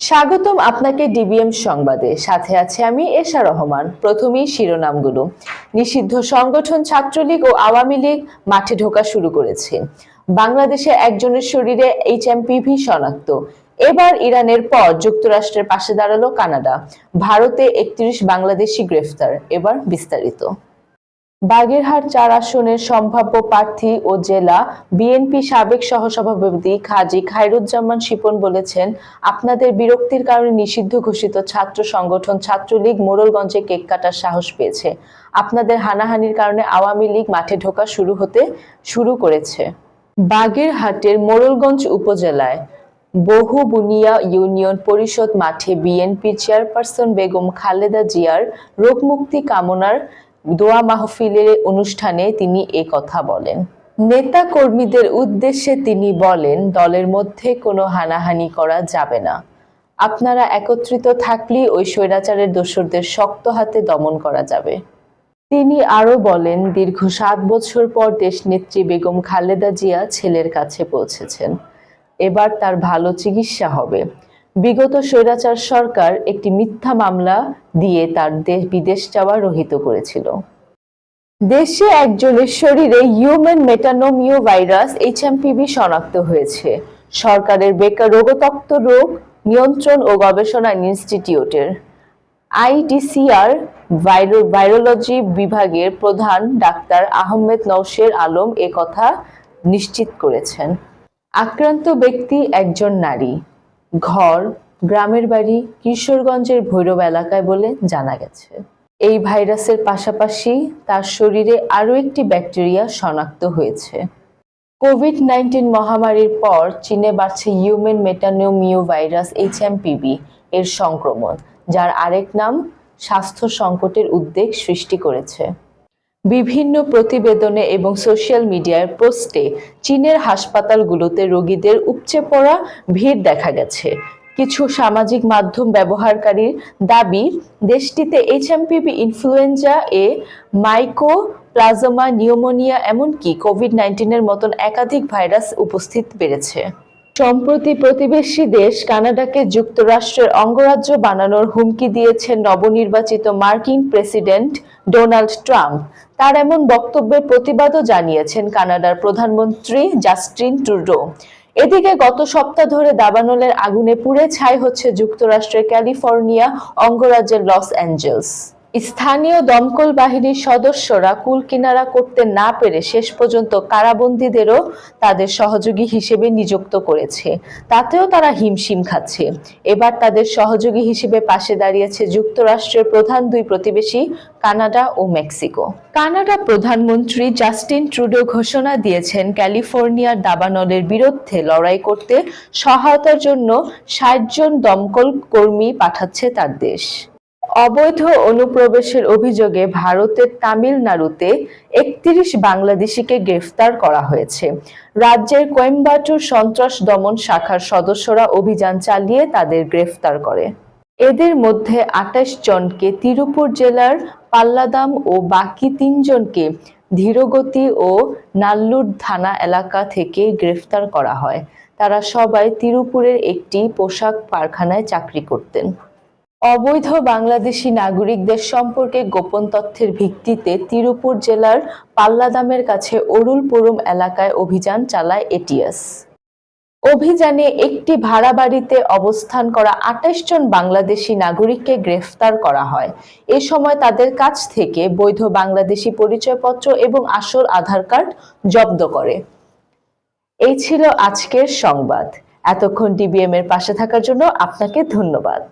স্বাগতম আপনাকে ডিবিএম সংবাদে। সাথে আছে আমি এশা রহমান। প্রথমেই শিরোনামগুলো। নিষিদ্ধ সংগঠন ছাত্রলীগ ও আওয়ামী লীগ মাঠে ঢোকা শুরু করেছে। বাংলাদেশে একজনের শরীরে এইচএমপিভি শনাক্ত। এবার ইরানের পর যুক্তরাষ্ট্রের পাশে দাঁড়াল কানাডা। ভারতে একত্রিশ বাংলাদেশি গ্রেফতার। এবার বিস্তারিত। বাগেরহাট চার আসনের সম্ভাব্য প্রার্থী ও জেলা বিএনপি সাবেক সহসভাপতি খাজি খায়রুজ্জামান শিপন বলেছেন, আপনাদের বিরক্তির কারণে নিষিদ্ধ ঘোষিত ছাত্র সংগঠন ছাত্রলীগ মোড়লগঞ্জে কেক কাটার সাহস পেয়েছে। আপনাদের হানাহানির কারণে আওয়ামী লীগ মাঠে ঢোকা শুরু হতে শুরু করেছে। বাগেরহাটের মোড়লগঞ্জ উপজেলায় বহু বুনিয়া ইউনিয়ন পরিষদ মাঠে বিএনপি চেয়ারপারসন বেগম খালেদা জিয়ার রোগমুক্তি কামনার দোয়া মাহফিলের অনুষ্ঠানে তিনি এ কথা বলেন। নেতা কর্মীদের উদ্দেশ্যে তিনি বলেন, দলের মধ্যে কোনো হানাহানি করা যাবে না। আপনারা একত্রিত থাকলেই ওই স্বৈরাচারের দোসরদের শক্ত হাতে দমন করা যাবে। তিনি আরও বলেন, দীর্ঘ সাত বছর পর দেশনেত্রী বেগম খালেদা জিয়া ছেলের কাছে পৌঁছেছেন। এবার তার ভালো চিকিৎসা হবে। বিগত স্বৈরাচার সরকার একটি মিথ্যা মামলা দিয়ে তার দেশ বিদেশ যাওয়া রহিত করেছিল। দেশে একজনের শরীরে হিউম্যান মেটানোমিও ভাইরাস এইচএমপিভি শনাক্ত হয়েছে। সরকারের বেকার রোগতক্ত রোগ নিয়ন্ত্রণ ও গবেষণা ইনস্টিটিউটের আইডিসিআর ভাইরোলজি বিভাগের প্রধান ডাক্তার আহমেদ নওশের আলম এ কথা নিশ্চিত করেছেন। আক্রান্ত ব্যক্তি একজন নারী। ঘর গ্রামের বাড়ি কিশোরগঞ্জের ভৈরব এলাকায় বলে জানা গেছে। এই ভাইরাসের পাশাপাশি তার শরীরে আরও একটি ব্যাকটেরিয়া শনাক্ত হয়েছে। কোভিড নাইন্টিন মহামারীর পর চীনে বাড়ছে হিউম্যান মেটানোমিও ভাইরাস এইচএমপিভি এর সংক্রমণ, যার আরেক নাম স্বাস্থ্য সংকটের উদ্বেগ সৃষ্টি করেছে। বিভিন্ন প্রতিবেদনে এবং সোশ্যাল মিডিয়ার পোস্টে চীনের হাসপাতালগুলোতে রোগীদের উপচে পড়া ভিড় দেখা গেছে। কিছু সামাজিক মাধ্যম ব্যবহারকারীর দাবি, দেশটিতে HMPV influenza A mycoplasma pneumonia এমনকি কোভিড নাইন্টিনের মতন একাধিক ভাইরাস উপস্থিত বেড়েছে। সম্প্রতি প্রতিবেশী দেশ কানাডাকে যুক্তরাষ্ট্রের অঙ্গরাজ্য বানানোর হুমকি দিয়েছেন নবনির্বাচিত মার্কিন প্রেসিডেন্ট ডোনাল্ড ট্রাম্প। তার এমন বক্তব্যের প্রতিবাদও জানিয়েছেন কানাডার প্রধানমন্ত্রী জাস্টিন ট্রুডো। এদিকে গত সপ্তাহ ধরে দাবানলের আগুনে পুড়ে ছাই হচ্ছে যুক্তরাষ্ট্রের ক্যালিফোর্নিয়া অঙ্গরাজ্যের লস অ্যাঞ্জেলস। স্থানীয় দমকল বাহিনীর সদস্যরা কুল কিনারা করতে না পেরে শেষ পর্যন্ত কারাবন্দীদেরও তাদের সহযোগী হিসেবে নিযুক্ত করেছে। তাতেও তারা হিমশিম খাচ্ছে। এবার তাদের সহযোগী হিসেবে পাশে দাঁড়িয়েছে যুক্তরাষ্ট্রের প্রধান দুই প্রতিবেশী, কানাডা ও মেক্সিকো। কানাডা প্রধানমন্ত্রী জাস্টিন ট্রুডো ঘোষণা দিয়েছেন, ক্যালিফোর্নিয়ার দাবানলের বিরুদ্ধে লড়াই করতে সহায়তার জন্য ষাট জন দমকল কর্মী পাঠাচ্ছে তার দেশ। অবৈধ অনুপ্রবেশের অভিযোগে ভারতের তামিলনাড়ুতে একত্রিশ বাংলাদেশিকে গ্রেফতার করা হয়েছে। রাজ্যের কোয়েম্বাটুর সন্ত্রাস দমন শাখার সদস্যরা অভিযান চালিয়ে তাদের গ্রেফতার করে। এদের মধ্যে আঠাশ জনকে তিরুপুর জেলার পাল্লাদাম ও বাকি তিনজনকে ধীরগতি ও নাল্লুর থানা এলাকা থেকে গ্রেফতার করা হয়। তারা সবাই তিরুপুরের একটি পোশাক কারখানায় চাকরি করতেন। অবৈধ বাংলাদেশি নাগরিকদের সম্পর্কে গোপন তথ্যের ভিত্তিতে তিরুপুর জেলার পাল্লাদামের কাছে অরুলপুরম এলাকায় অভিযান চালায় এটিএস। অভিযানে একটি ভাড়া বাড়িতে অবস্থান করা আঠাশ জন বাংলাদেশি নাগরিককে গ্রেফতার করা হয়। এ সময় তাদের কাছ থেকে বৈধ বাংলাদেশি পরিচয়পত্র এবং আসল আধার কার্ড জব্দ করে। এই ছিল আজকের সংবাদ। এতক্ষণ ডিবিএম এর পাশে থাকার জন্য আপনাকে ধন্যবাদ।